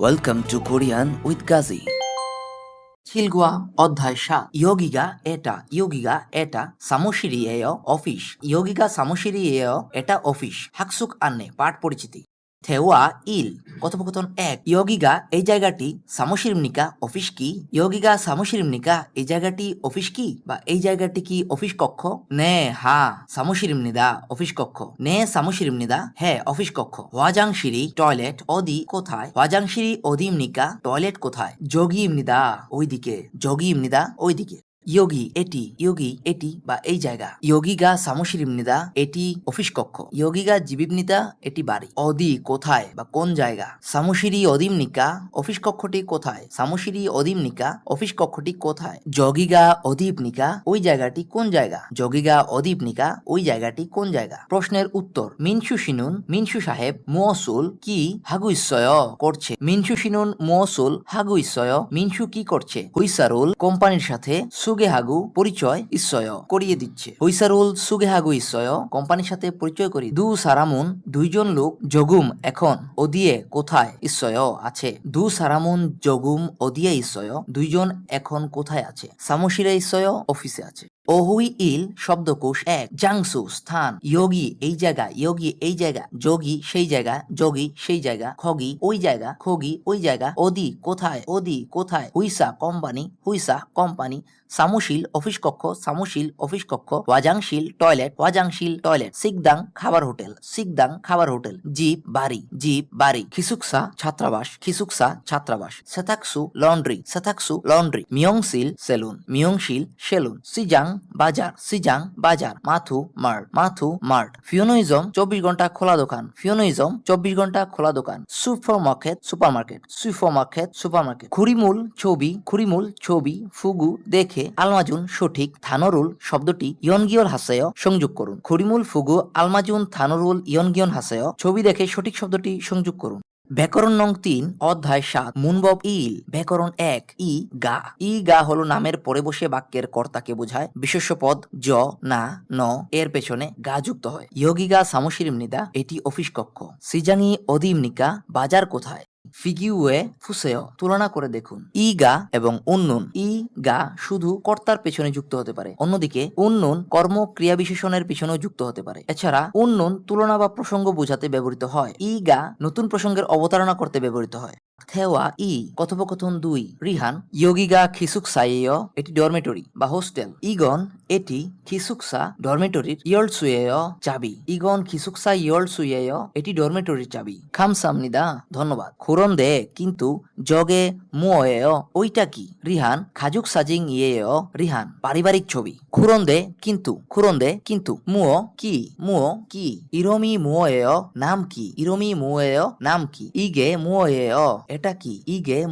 Welcome to Korean with Gazi খিলগুয়া অধ্যায় সা ইয়োগিগা এটা ইয়োগিগা এটা সামশিরি এ অফিস ইয়োগিগা সামোশিরি এ এটা অফিস হাকসুক আন্নে পাঠ পরিচিতি থেওয়া, ইল, কথোপকথন এক। ইয়োগিগা, এই জায়গাটি সামশিরমনিকা অফিস কি? ইয়োগিগা সামশিরমনিকা এই জায়গাটি অফিস কি? বা এই জায়গাটি কি অফিস কক্ষ? নে, হা সামশিরমনিদা অফিস কক্ষ। নে সামশিরমনিদা হ্যাঁ অফিস কক্ষ। হোয়াজাংশিরি টয়লেট, অদি, কোথায়? হোয়াজাংশিরি অদিমনিকা টয়লেট কোথায়? যোগী ইমনিদা ওইদিকে। যোগী ইমনিদা ওইদিকে। ইয়োগি এটি ইয়োগি এটি বা এই জায়গা। ইয়োগী গা সামসিরিমনিদা এটি অফিস কক্ষ ইয়োগী গা জীবিবনিদা এটি বাড়ি অদি কোথায় বা কোন জায়গা সামসিরি অদিমনিকা অফিস কক্ষটি কোথায় সামসিরি অদিমনিকা অফিস কক্ষটি কোথায় জগিগা অদীপনিকা ওই জায়গাটি কোন জায়গা জগিগা অদীপনিকা ওই জায়গাটি কোন জায়গা প্রশ্নের উত্তর মিনসু সিনুন মিনসু সাহেব মহসুল কি হাগুইসয় করছে মিনসু সিনুন মহসুল হাগুইসয় মিনসু কি করছে হুইসারুল কোম্পানির সাথে সুগেহাগু পরিচয় ঈশ্বয় করিয়ে দিচ্ছে। হুইসারুল সুগেহাগু ইস্যয় কোম্পানির সাথে পরিচয় করি দু সারামুন দুইজন লোক জগুম এখন ওদিয়ে কোথায় ইস্যয় আছে? দু সারামুন জগুম ওদিয়ে ঈশ্বয় দুইজন এখন কোথায় আছে? সামশিরা ইস্যয় অফিসে আছে। ওহুই ইল শব্দকোষ এক। জাংসু, স্থান ইয়োগি এই জায়গা ইয়োগি এই জায়গা, যোগী, সেই জায়গা, যোগী, সেই জায়গা, খগি, ওই জায়গা, খগি, ওই জায়গা, ওদি, কোথায় ওদি, কোথায়, হুইসা, কোম্পানি হুইসা, কোম্পানি, সামুশীল অফিস কক্ষ সামুশীল অফিস কক্ষ ওয়াজাংশীল, টয়লেট ওয়াজাংশীল, টয়লেট, সিকদাং, খাবার হোটেল, সিকদাং, খাবার হোটেল জিপ বাড়ি জিপ বাড়ি, খিসুকসা, ছাত্রাবাস খিসুকসা, ছাত্রাবাস, সেথাকসু, লন্ড্রি সেথাকসু, লন্ড্রি মিয়ংশিল সেলুন মিয়ংশিল, সেলুন, সিজাং বাজার, সিজাং, বাজার, মাথু, মার্ট মাথু, মার্ট। ফিওনোইজম চব্বিশ ঘণ্টা খোলা দোকান। ফিওনোইজম চব্বিশ ঘণ্টা খোলা দোকান। Super market super market super market super market খুরিমুল ছবি খুরিমুল ছবি, ফুগু দেখে আলমাজুন সঠিক থানরুল শব্দটি ইয়নগিয়র হাসেয় সংযোগ করুন। খুরিমুল ফুগু, আলমাজুন, থানরুল, ইয়নগিয়ন হাসেয় ছবি দেখে সঠিক শব্দটি সংযোগ করুন। ব্যাকরণ নং তিন, অধ্যায় সাত, মুনবব ইল, ব্যাকরণ এক, ই, গা। ই, গা হলো নামের পরে বসে বাক্যের কর্তাকে বোঝায়। বিশেষ পদ, জ, না, ন, এর পেছনে গা যুক্ত হয়। ইয়োগিগা সামসিরিমনিদা এটি অফিস কক্ষ। সিজাঙি অদিমনিকা বাজার কোথায়? ফিগিউয়ে ফুসেও তুলনা করে দেখুন। ই গা এবং উন্নুন। ই গা শুধু কর্তার পেছনে যুক্ত হতে পারে, অন্যদিকে উন্নুন কর্ম ক্রিয়া বিশেষণের পিছনেও যুক্ত হতে পারে। এছাড়া উন্নুন তুলনা বা প্রসঙ্গ বোঝাতে ব্যবহৃত হয়। ই গা নতুন প্রসঙ্গের অবতারণা করতে ব্যবহৃত হয়। থেওয়া ই কথোপকথন দুই, রিহান ইয়োগিগা খিসুকসাইয় এটি ডরমেটরি বা হোস্টেল ইগন এটি খিসুকসা ডরমেটরির ইয়লসুয়েয় চাবি. ইগন খিসুকসা ইয়লসুয়েয় এটি ডরমেটরির চাবি। খামসামনিদা ধন্যবাদ খুরন দে কিন্তু জগে মুয়েয় ওইটা কি রিহান খাজুক সাজিং ইয়েয় রিহান পারিবারিক ছবি খুরন দে কিন্তু খুরন দে কিন্তু মুও কি মুও কি ইরমি মুয়েয় নাম কি ইরমি মুয়েয় নাম কি ইগে মুয়েয় এটা কি? ইগে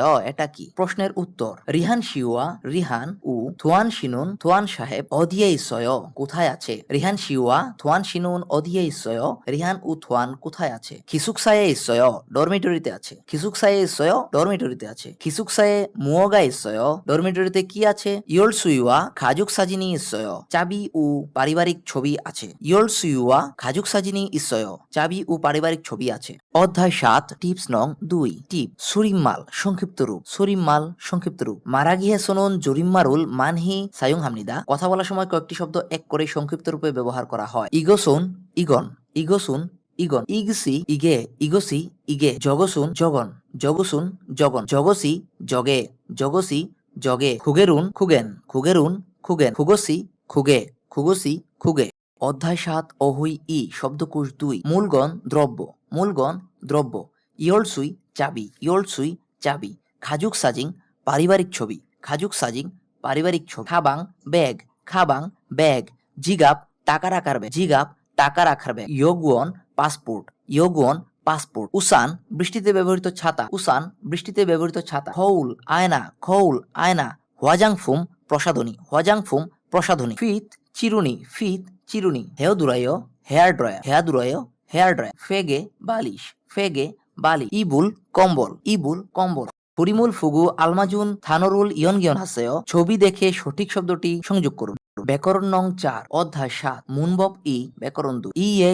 অ এটা কি? প্রশ্নের উত্তর। রিহান শিওয়া, রিহান উ, থুয়ান শিনুন, থুয়ান সাহেব অধিয়ে ইসয় কোথায় আছে? রিহান শিওয়া, থুয়ান শিনুন অধিয়ে ইসয় রিহান উ, থুয়ান কোথায় আছে? খিসুকসায়ে ইসয় ডরমিটরিতে আছে। খিসুকসায়ে ইসয় ডরমিটরিতে আছে। খিসুকসায়ে মুওগা ইসয় ডরমিটরিতে কি আছে? ইয়ল সুইওয়া খাজুক সাজিনি ইসয় চাবি উ, পারিবারিক ছবি আছে। ইয়ল সুইওয়া খাজুক সাজিনি ইসয় চাবি ও পারিবারিক ছবি আছে। অধ্যায় সাত, টিপস নং দুই। টিপ, সুরিম্মাল, সংক্ষিপ্ত রূপ, সুরিম্মাল, সংক্ষিপ্ত রূপ। মারা গিয়ে শোনুন জুরিম্মারুল মানহি, সায়ুং হামনিদা। কথা বলার সময় কয়েকটি শব্দ এক করে সংক্ষিপ্ত রূপে ব্যবহার করা হয়। ইগোসুন ইগন ইগোসুন ইগন। ইগসি ইগে ইগসি ইগে জগসুন জগন। জগসুন জগন। জগসি জগে। জগসি জগে। খুগেরুন খুগেন। খুগেরুন খুগেন। খুগসি খুগে। খুগসি খুগে। অধ্যায় সাত, অহুই ই, শব্দকোষ দুই। মূলগণ, দ্রব্য। মূলগণ, দ্রব্য। ইয়লসুই চাবি ইয়লসুই চাবি, খাজুক সাজিং, পারিবারিক ছবি, খাজুক সাজিং, পারিবারিক ছবি, খাবাং, ব্যাগ খাবাং, ব্যাগ, জিগাপ, টাকা রাখার ব্যাগ, জিগাপ, টাকা রাখার ব্যাগ, ইয়োগুয়ন, পাসপোর্ট ইয়োগুয়ন, পাসপোর্ট, উসান, বৃষ্টিতে ব্যবহৃত ছাতা, উসান, বৃষ্টিতে ব্যবহৃত ছাতা, খৌল, আয়না খৌল, আয়না, হোয়াজাং ফুম, প্রসাধনী, হোয়াজাং ফুম, প্রসাধনী, ফিত, চিরুনি ফিত, চিরুনি, হেয় দুরায়, হেয়ার ড্রয়ার, হেয়া দুরায়, হেয়ার ড্রয়ার, ফেগে, বালিশ, ফেগে বালি, ইবুল কম্বল ইবুল কম্বল। পরিমূল ফুগু, আলমাজুন, থানরুল, ইয়নগিয়ন হাসেয় ছবি দেখে সঠিক শব্দটি সংযোগ করুন। ব্যাকরণ নং চার, অধ্যায় সাত, মুনবব ই, ব্যাকরণ ইয়ে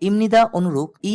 ইমনিদা অনুরূপ, ই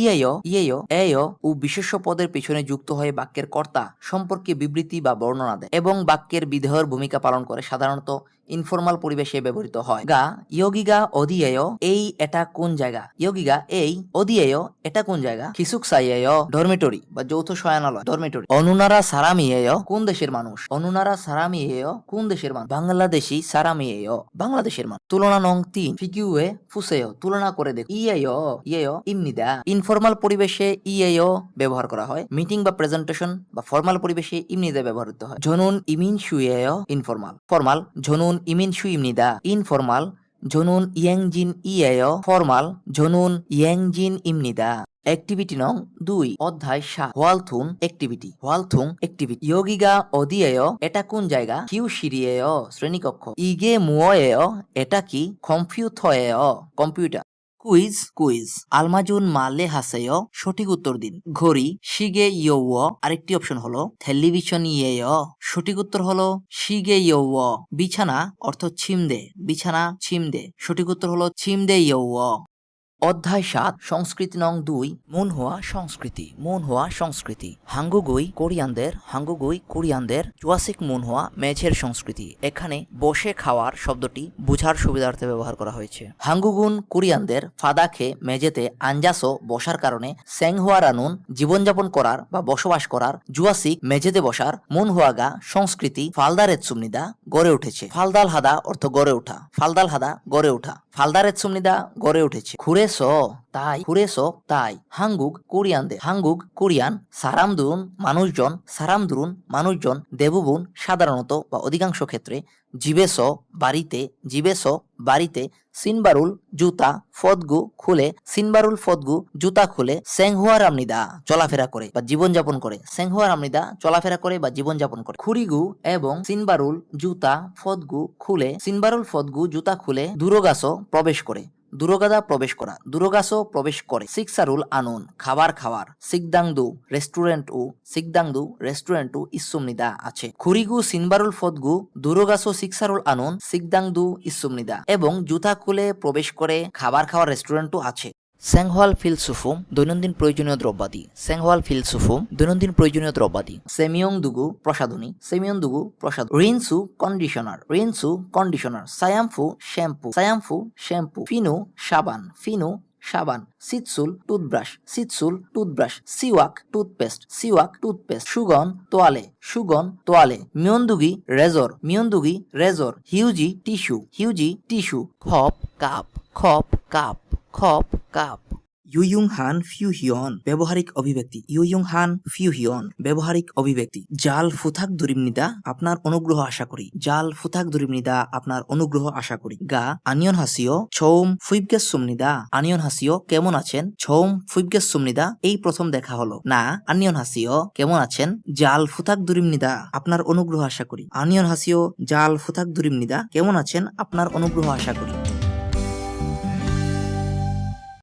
ও বিশেষ্য পদের পিছনে যুক্ত হয়ে বাক্যের কর্তা সম্পর্কে বিবৃতি বা বর্ণনা দেয় এবং বাক্যের বিধেয়র ভূমিকা পালন করে সাধারণত ইনফর্মাল পরিবেশে ব্যবহৃত হয়। গা ইয়োগিগা অদিয়েয় এই এটা কোন জায়গা? ইয়োগিগা এই অদিয়েয় এটা কোন জায়গা? খিসুক সাইয়েয় ডরমেটরি বা যৌথ শয়নালয় ডরমেটরি অনুনারা সারামিয়েয় কোন দেশের মানুষ? অনুনারা সারামিয়েয় কোন দেশের মানুষ? বাংলাদেশি সারামিয়েয় বাংলাদেশের মানুষ। তুলনা নং তিন ফিকিউয়ে ফুসেয় তুলনা করে দেখ। ইয়েয় ইয়েয় ইমনিদা ইনফর্মাল পরিবেশে ইয়েয় ব্যবহার করা হয়। মিটিং বা প্রেজেন্টেশন বা ফর্মাল পরিবেশে ইমনিদা ব্যবহৃত হয়। জনুন, ইমিন, শুয়েয় ইনফর্মাল ফর্মাল জনুন ইমিন সুইমনিদা ইনফরমাল ইনফর্মাল, জনুন ইয়েংজিন ইয়েয়। ফর্মাল, জনুন ইয়েংজিন ইমনিদা অ্যাক্টিভিটি নং দুই, অধ্যায় সাত। হোয়ালথুন অ্যাক্টিভিটি। হোয়ালথুং অ্যাক্টিভিটি। ইয়োগিগা অদিয়েয় এটা কোন জায়গা? কিউ সিরিয়েয়, শ্রেণীকক্ষ। ইগে মুয়েয় এটা কি? কম্পিউথয়েয়। কম্পিউটার। Quiz quiz. আলমাজুন মালে হাসেয়, সঠিক উত্তর দিন। ঘড়ি, শিগে ইয়ৌ আরেকটি অপশন হলো টেলিভিশন ইয়েয়। সঠিক উত্তর হলো, শিগে ইয়ৌ বিছানা, অর্থ ছিমদে। বিছানা, ছিমদে। সঠিক উত্তর হলো, ছিমদে ইয়ৌ অধ্যায় সাত, সংস্কৃতি নং দুই, মন হওয়া সংস্কৃতি, মন হওয়া সংস্কৃতি। হাঙ্গুগুই কোরিয়ানদের হাঙ্গুগুই কোরিয়ানদের চুয়াসিক মন হওয়া মেঝের সংস্কৃতি। এখানে বসে খাওয়ার শব্দটি বুঝার সুবিধার্থে ব্যবহার করা হয়েছে। হাঙ্গুগুন কোরিয়ানদের ফাদাখে মেঝেতে আঞ্জাসো বসার কারণে স্যাংহোয়া রানুন জীবনযাপন করার বা বসবাস করার জুয়াসিক মেঝেতে বসার মন হওয়াগা সংস্কৃতি ফালদারের সুমনিদা গড়ে উঠেছে। ফালদাল হাদা অর্থ গড়ে ওঠা। ফালদাল হাদা গড়ে ওঠা। ফালদারের সুমনিদা গড়ে উঠেছে। খুরে খুরেস তাই খুরেস তাই। হাঙ্গুক কোরিয়ানদের হাঙ্গুক কোরিয়ান, সারামদুরুন মানুষজন সারামদুরুন মানুষজন, দেবুবুন সাধারণত বা অধিকাংশ ক্ষেত্রে জিবেস বাড়িতে জিবেস বাড়িতে সিনবারুল জুতা ফদগু খুলে, সিনবারুল ফদগু জুতা খুলে সেংহুয়া রামনিদা চলাফেরা করে বা জীবনযাপন করে। সেংহুয়া রামনিদা চলাফেরা করে বা জীবনযাপন করে। খুরিগু এবং সিনবারুল জুতা ফদগু খুলে, সিনবারুল ফদগু জুতা খুলে দুরগাসো প্রবেশ করে। দুরগাদা প্রবেশ করা। দুরগাসো প্রবেশ করে। সিক্সারুল আনুন, খাবার খাওয়ার। সিকদাংদু রেস্টুরেন্ট ও সিকদাংদু রেস্টুরেন্ট ও ইসুমনিদা আছে। খুরিগু সিনবারুল ফদগু দুরগাসো সিক্সারুল আনুন, সিকদাংদু ইসুমনিদা। এবং জুতা খুলে প্রবেশ করে খাবার খাওয়ার রেস্টুরেন্ট ও আছে। স্যাংহওয়াল ফিলসুফুম দৈনন্দিন প্রয়োজনীয় দ্রব্যাদি। স্যাংহওয়াল ফিলসুফুম দৈনন্দিন প্রয়োজনীয় দ্রব্যাদি। সেমিয়ং দুগু প্রসাধনী সেমিয়ং দুগু প্রসাদ রিনসু কন্ডিশনার রিনসু কন্ডিশনার সায়ামফু শ্যাম্পু সায়ামফু শ্যাম্পু ফিনু সাবান ফিনু সাবান সিটসুল টুথব্রাশ সিটসুল টুথব্রাশ সিওয়াক টুথপেস্ট সিওয়াক টুথপেস্ট সুগন তোয়ালে সুগন তোয়ালে মিয়ন্দুগি রেজর মিয়ন্দুগি রেজর হিউজি টিস্যু হিউজি টিস্যু খপ কাপ খপ কাপ খপ, কাপ। ইউইং হান ফিউ ফিউহিয়ন, ব্যবহারিক অভিব্যক্তি। ইউইং হান ফিউ ফিউহিয়ন, ব্যবহারিক অভিব্যক্তি। জাল ফুথাক দুরিমনিদা, আপনার অনুগ্রহ আশা করি। জাল ফুথাক দুরিমনিদা, আপনার অনুগ্রহ আশা করি। গা, আনিয়ন হাসিও, ছৌম ফুইবগেস সুমনিদা। আনিয়ন হাসিও, কেমন আছেন? ছৌম ফুইবগেস সুমনিদা, এই প্রথম দেখা হলো। না, আনিয়ন হাসিও, কেমন আছেন? জাল ফুথাক দুরিমনিদা, আপনার অনুগ্রহ আশা করি। আনিয়ন হাসিও, জাল ফুথাক দুরিমনিদা, কেমন আছেন? আপনার অনুগ্রহ আশা করি।